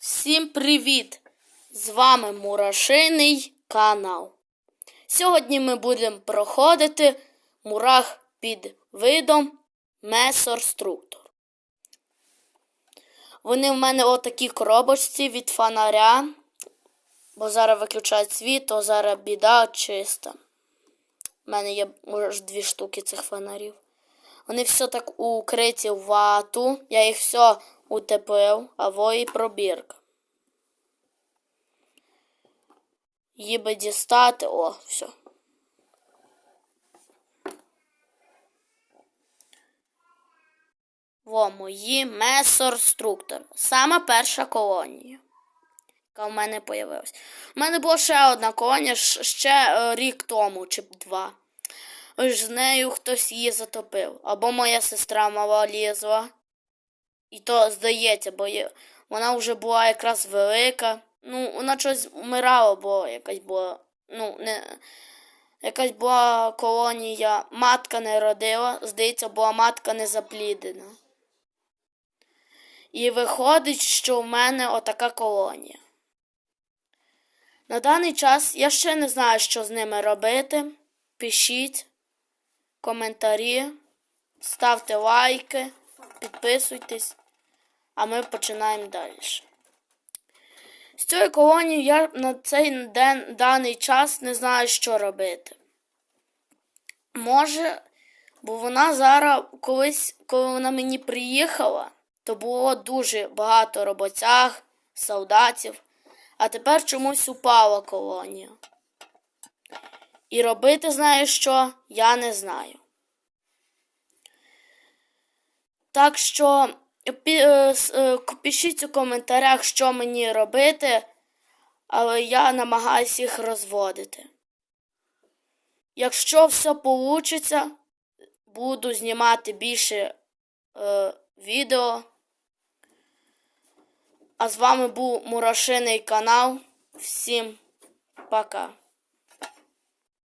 Всім привіт! З вами Мурашиний канал. Сьогодні ми будемо проходити мурах під видом Месорструктор. Вони в мене отакі коробочці від фонаря, бо зараз виключають світло, зараз біда чиста. У мене є аж дві штуки цих фонарів. Вони все так укриті в вату. Я їх все утепив, а во і пробірка. Її би дістати. О, все. Во мої месорструктор. Сама перша колонія, яка в мене появилась. У мене була ще одна колонія ще е, рік тому чи два. Ось з нею хтось її затопив. Або моя сестра мала лізла. І то здається, бо є- вона вже була якраз велика. Ну, вона щось вмирала, бо якась була. Ну, не. Якась була колонія, матка не родила, здається, була матка не заплідена. І виходить, що в мене отака колонія. На даний час я ще не знаю, що з ними робити. Пишіть коментарі, ставте лайки, підписуйтесь, а ми починаємо далі. З цією колонією я на цей ден, даний час не знаю, що робити. Може, бо вона зараз колись, коли вона мені приїхала, то було дуже багато роботяг, солдатів, а тепер чомусь упала колонія. І робити знаю що, я не знаю. Так що е, е, пишіть у коментарях, що мені робити, але я намагаюся їх розводити. Якщо все вийде, буду знімати більше е, відео. А з вами був Мурашиний канал. Всім пока.